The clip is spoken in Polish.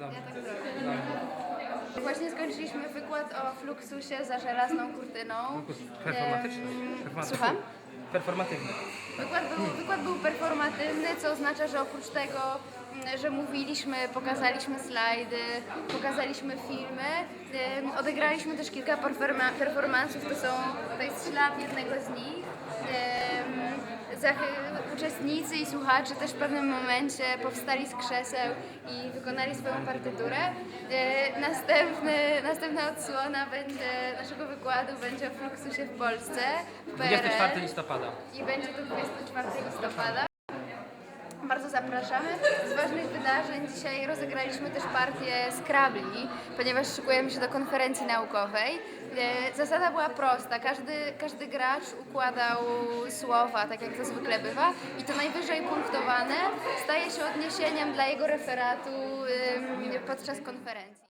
Ja tak zrobię. Właśnie skończyliśmy wykład o fluxusie za żelazną kurtyną. Performatyczny. Em, Performatywny. Słucham? Performatywny. Wykład był, wykład był performatywny, co oznacza, że oprócz tego, że mówiliśmy, pokazaliśmy slajdy, pokazaliśmy filmy, odegraliśmy też kilka performa- performansów, to, są, to jest ślad jednego z nich. Uczestnicy i słuchacze też w pewnym momencie powstali z krzeseł i wykonali swoją partyturę. E, Następny, następna odsłona będzie, naszego wykładu będzie o fluxusie w Polsce. w PRL. 24 listopada. I będzie to 24 listopada. Zapraszamy. Z ważnych wydarzeń dzisiaj rozegraliśmy też partię Scrabble, ponieważ szykujemy się do konferencji naukowej. E, Zasada była prosta. Każdy, każdy gracz układał słowa, tak jak to zwykle bywa, i to najwyżej punktowane staje się odniesieniem dla jego referatu podczas konferencji.